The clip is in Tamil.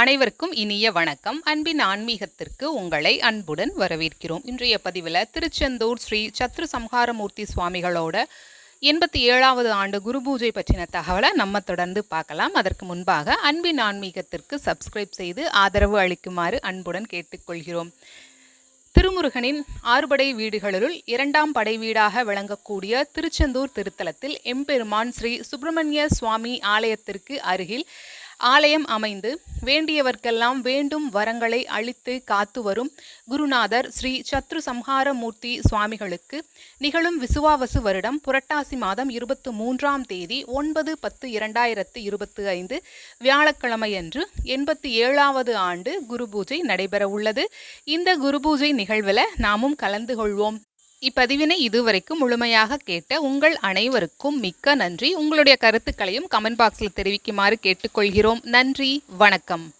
அனைவருக்கும் இனிய வணக்கம். அன்பின் ஆன்மீகத்திற்கு உங்களை அன்புடன் வரவேற்கிறோம். இன்றைய பதிவில் திருச்செந்தூர் ஸ்ரீ சத்ரு சம்ஹாரமூர்த்தி சுவாமிகளோட எண்பத்தி ஏழாவது ஆண்டு குரு பூஜை பற்றின தகவலை நம்ம தொடர்ந்து பார்க்கலாம். அதற்கு முன்பாக அன்பின் ஆன்மீகத்திற்கு சப்ஸ்கிரைப் செய்து ஆதரவு அளிக்குமாறு அன்புடன் கேட்டுக்கொள்கிறோம். திருமுருகனின் ஆறுபடை வீடுகளுள் இரண்டாம் படை வீடாக விளங்கக்கூடிய திருச்செந்தூர் திருத்தலத்தில் எம்பெருமான் ஸ்ரீ சுப்பிரமணிய சுவாமி ஆலயத்திற்கு அருகில் ஆலயம் அமைந்து வேண்டியவர்க்கெல்லாம் வேண்டும் வரங்களை அளித்து காத்து வரும் குருநாதர் ஸ்ரீ சத்ரு சம்ஹாரமூர்த்தி சுவாமிகளுக்கு நிகழும் விசுவாவசு வருடம் புரட்டாசி மாதம் இருபத்து மூன்றாம் தேதி ஒன்பது பத்து இரண்டாயிரத்து இருபத்தி ஐந்து வியாழக்கிழமையன்று எண்பத்தி ஏழாவது ஆண்டு குரு பூஜை நடைபெற உள்ளது இந்த குரு பூஜை நிகழ்வில் நாமும் கலந்து கொள்வோம். இப்பதிவினை இதுவரைக்கும் முழுமையாக கேட்ட உங்கள் அனைவருக்கும் மிக்க நன்றி. உங்களுடைய கருத்துக்களையும் கமெண்ட் பாக்ஸில் தெரிவிக்குமாறு கேட்டுக்கொள்கிறோம். நன்றி. வணக்கம்.